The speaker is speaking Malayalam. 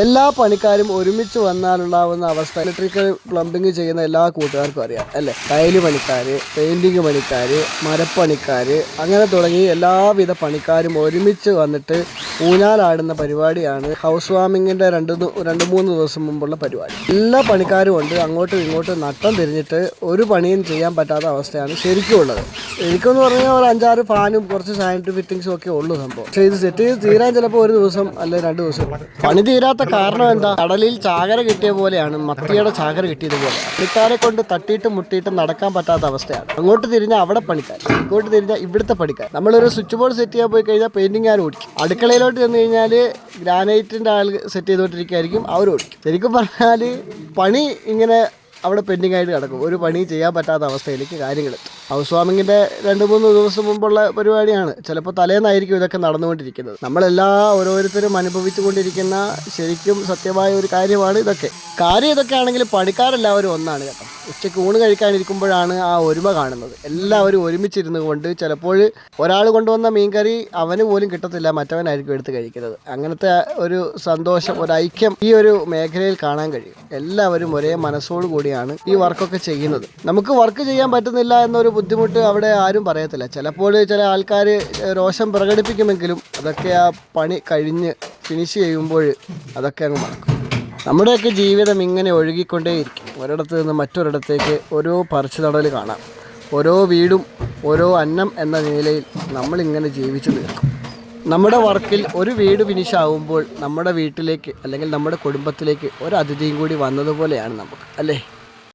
എല്ലാ പണിക്കാരും ഒരുമിച്ച് വന്നാലുണ്ടാവുന്ന അവസ്ഥ. ഇലക്ട്രിക്കൽ പ്ലംബിംഗ് ചെയ്യുന്ന എല്ലാ കൂട്ടുകാർക്കും അറിയാം അല്ലേ? ടൈൽ പണിക്കാർ പെയിന്റിങ് പണിക്കാർ മരപ്പണിക്കാർ അങ്ങനെ തുടങ്ങി എല്ലാവിധ പണിക്കാരും ഒരുമിച്ച് വന്നിട്ട് ഊഞ്ഞാലാടുന്ന പരിപാടിയാണ് ഹൗസ് വാമിങ്ങിന്റെ രണ്ട് രണ്ട് മൂന്ന് ദിവസം മുമ്പുള്ള പരിപാടി. എല്ലാ പണിക്കാരും ഉണ്ട് അങ്ങോട്ടും ഇങ്ങോട്ടും നട്ടം തിരിഞ്ഞിട്ട് ഒരു പണിയും ചെയ്യാൻ പറ്റാത്ത അവസ്ഥയാണ് ശരിക്കും ഉള്ളത്. എനിക്കെന്ന് പറഞ്ഞാൽ ഒരു അഞ്ചാറ് ഫാനും കുറച്ച് സാനിറ്ററി ഫിറ്റിങ്സും ഒക്കെ ഉള്ളൂ സംഭവം. പക്ഷേ ഇത് സെറ്റ് ചെയ്ത് തീരാൻ ചിലപ്പോൾ ഒരു ദിവസം അല്ലെങ്കിൽ രണ്ട് ദിവസം. പണി തീരാത്ത കാരണം എന്താ? കടലിൽ ചാകര കിട്ടിയ പോലെയാണ് മത്തിയുടെ ചാകര കിട്ടിയത് പോലെ. പണിക്കാരെ കൊണ്ട് തട്ടിയിട്ട് മുട്ടിയിട്ട് നടക്കാൻ പറ്റാത്ത അവസ്ഥയാണ്. അങ്ങോട്ട് തിരിഞ്ഞ അവിടെ പണിക്കാർ ഇങ്ങോട്ട് തിരിഞ്ഞ ഇവിടുത്തെ പണിക്കാർ നമ്മളൊരു സ്വിച്ച് ബോർഡ് സെറ്റ് ചെയ്യാൻ പോയി കഴിഞ്ഞാൽ പെയിന്റിംഗ് ആരും ഓടിക്കും. അടുക്കളയിലോട്ട് ചെന്ന് കഴിഞ്ഞാൽ ഗ്രാനൈറ്റിന്റെ ആൾ സെറ്റ് ചെയ്തുകൊണ്ടിരിക്കുകയായിരിക്കും അവർ ഓടിക്കും. ശരിക്കും പറഞ്ഞാൽ പണി ഇങ്ങനെ അവിടെ പെൻഡിങ് ആയിട്ട് കിടക്കും ഒരു പണി ചെയ്യാൻ പറ്റാത്ത അവസ്ഥയിലേക്ക് കാര്യങ്ങൾ എത്തും ഹൗസ് വാമിങ്ങിന്റെ രണ്ട് മൂന്ന് ദിവസം മുമ്പുള്ള പരിപാടിയാണ്. ചിലപ്പോൾ തലേന്നായിരിക്കും ഇതൊക്കെ നടന്നുകൊണ്ടിരിക്കുന്നത്. നമ്മളെല്ലാ ഓരോരുത്തരും അനുഭവിച്ചുകൊണ്ടിരിക്കുന്ന ശരിക്കും സത്യമായ ഒരു കാര്യമാണ് ഇതൊക്കെ. കാര്യം ഇതൊക്കെ ആണെങ്കിൽ പണിക്കാരെല്ലാവരും ഒന്നാണ് കേട്ടോ. ഉച്ചയ്ക്ക് ഊണ് കഴിക്കാനിരിക്കുമ്പോഴാണ് ആ ഒരുമ കാണുന്നത്. എല്ലാവരും ഒരുമിച്ചിരുന്ന് കൊണ്ട് ചിലപ്പോൾ ഒരാൾ കൊണ്ടുവന്ന മീൻകറി അവന് പോലും കിട്ടത്തില്ല മറ്റവനായിരിക്കും എടുത്ത് കഴിക്കുന്നത്. അങ്ങനത്തെ ഒരു സന്തോഷം ഒരു ഐക്യം ഈ ഒരു മേഖലയിൽ കാണാൻ കഴിയും. എല്ലാവരും ഒരേ മനസ്സോടു കൂടിയാണ് ഈ വർക്കൊക്കെ ചെയ്യുന്നത്. നമുക്ക് വർക്ക് ചെയ്യാൻ പറ്റുന്നില്ല എന്നൊരു ബുദ്ധിമുട്ട് അവിടെ ആരും പറയത്തില്ല. ചിലപ്പോൾ ചില ആൾക്കാർ രോഷം പ്രകടിപ്പിക്കുമെങ്കിലും അതൊക്കെ ആ പണി കഴിഞ്ഞ് ഫിനിഷ് ചെയ്യുമ്പോൾ അതൊക്കെ അങ്ങ് മറക്കും. നമ്മുടെയൊക്കെ ജീവിതം ഇങ്ങനെ ഒഴുകിക്കൊണ്ടേയിരിക്കും. ഒരിടത്ത് നിന്ന് മറ്റൊരിടത്തേക്ക് ഓരോ പറിച്ചു നടൽ കാണാം. ഓരോ വീടും ഓരോ അന്നം എന്ന നിലയിൽ നമ്മളിങ്ങനെ ജീവിച്ചു തീർക്കും നമ്മുടെ വർക്കിൽ ഒരു വീട് ഫിനിഷ് ആവുമ്പോൾ നമ്മുടെ വീട്ടിലേക്ക് അല്ലെങ്കിൽ നമ്മുടെ കുടുംബത്തിലേക്ക് ഒരു അതിഥിയും കൂടി വന്നതുപോലെയാണ് നമുക്ക് അല്ലേ?